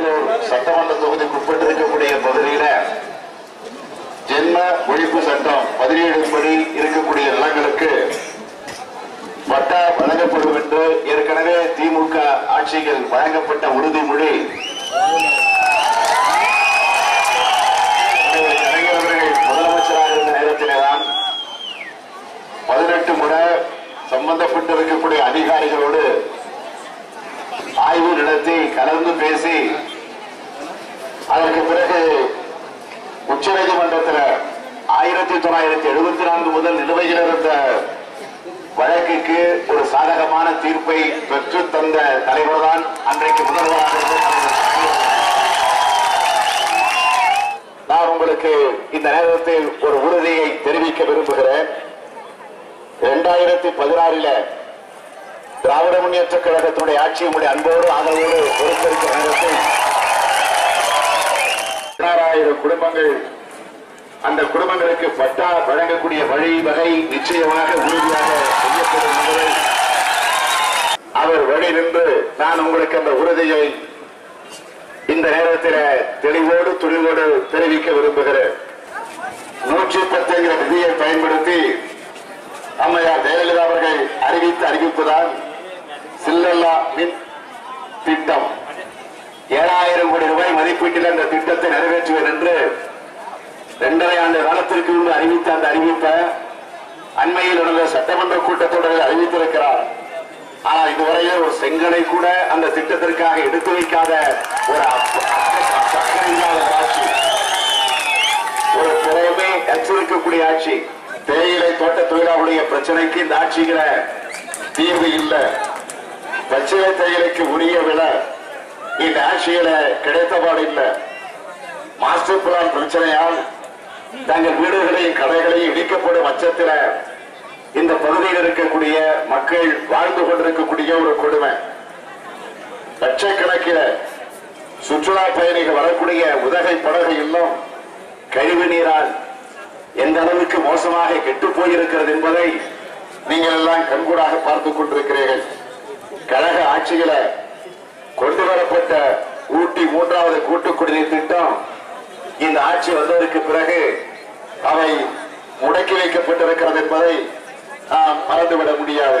பெரம்பலூர் சட்டமன்ற தொகுதிக்கு உட்பட்டிருக்கக்கூடிய பகுதியில ஜென்ம ஒழிப்பு சட்டம் பதினேழுபடி இருக்கக்கூடிய நிலங்களுக்கு பட்டா வழங்கப்படும் என்று ஏற்கனவே திமுக ஆட்சியில் வழங்கப்பட்ட உறுதிமொழி. முதலமைச்சராக இருந்த நேரத்திலேதான் பதினெட்டு முறை சம்பந்தப்பட்டிருக்கக்கூடிய அதிகாரிகளோடு ஆய்வு நடத்தி கலந்து பேசி அதற்கு பிறகு உச்சநீதிமன்றத்தில் ஆயிரத்தி தொள்ளாயிரத்தி எழுபத்தி நான்கு முதல் நிலுவையில் இருந்த வழக்குக்கு ஒரு சாதகமான தீர்ப்பை பெற்று தந்த தலைவர் தான் அன்றைக்கு முதல்வராக நான் உங்களுக்கு இந்த நேரத்தில் ஒரு உறுதியை தெரிவிக்க விரும்புகிறேன். இரண்டாயிரத்தி பதினாறில் திராவிட முன்னேற்ற கழகத்தினுடைய ஆட்சியினுடைய அன்போடு ஆதரவோடு பொறுத்திருக்கிற நேரத்தில் குடும்பங்கள் அந்த குடும்பங்களுக்கு பட்டா வழங்கக்கூடிய வழி வகை நிச்சயமாக உறுதியாக செய்யப்படும் என்பதை அவர் வழி நின்று நான் உங்களுக்கு அந்த உறுதியை இந்த நேரத்தில் தெளிவோடு துணிவோடு தெரிவிக்க விரும்புகிறேன். நூற்றி பத்துங்கிற விதியை பயன்படுத்தி அம்மையார் ஜெயலலிதா அவர்கள் அறிவித்த அறிவிப்புதான் சில்லல்லா மின் திட்டம். ஏழாயிரம் கோடி ரூபாய் மதிப்பீட்டில் அந்த திட்டத்தை நிறைவேற்றுவேன் என்று இரண்டரை ஆண்டு காலத்திற்கு முன்பு அறிவித்த அந்த அறிவிப்பை அண்மையில் நடந்த சட்டமன்ற கூட்டத்தொடரில் அறிவித்திருக்கிறார். ஆனால் இதுவரையே ஒரு செங்கலை கூட அந்த திட்டத்திற்காக எடுத்து வைக்காத ஒரு ஆட்சி. ஒரு புறமே கச்சிருக்கக்கூடிய ஆட்சி. தேயிலை தோட்ட தொழிலாளர்களுடைய பிரச்சனைக்கு இந்த ஆட்சிகளை தீர்வு இல்லை. பச்சிலை தேயிலைக்கு உரிய விலை இந்த ஆட்சியில கிடைத்தபாடு இல்லை மாஸ்டர் பிளான் பிரச்சனையால் தங்கள் வீடுகளையும் கடைகளையும் இடிக்கப்படும் அச்சத்தில் இந்த பகுதியில் இருக்கக்கூடிய மக்கள் வாழ்ந்து கொண்டிருக்கக்கூடிய ஒரு கொடுமை. லட்சக்கணக்கில் சுற்றுலா பயணிகள் வரக்கூடிய உதகை படகு இன்னும் கழிவு நீரால் எந்த அளவுக்கு மோசமாக கெட்டு போயிருக்கிறது என்பதை நீங்கள் எல்லாம் கண்கூடாக பார்த்துக் கொண்டிருக்கிறீர்கள். கழக ஆட்சியில கொண்டு வர மூன்றாவது கூட்டு குடிநீர் திட்டம் இந்த ஆட்சி வந்ததற்கு பிறகு அவை முடக்கி வைக்கப்பட்டிருக்கிறது என்பதை நாம் மறந்துவிட முடியாது.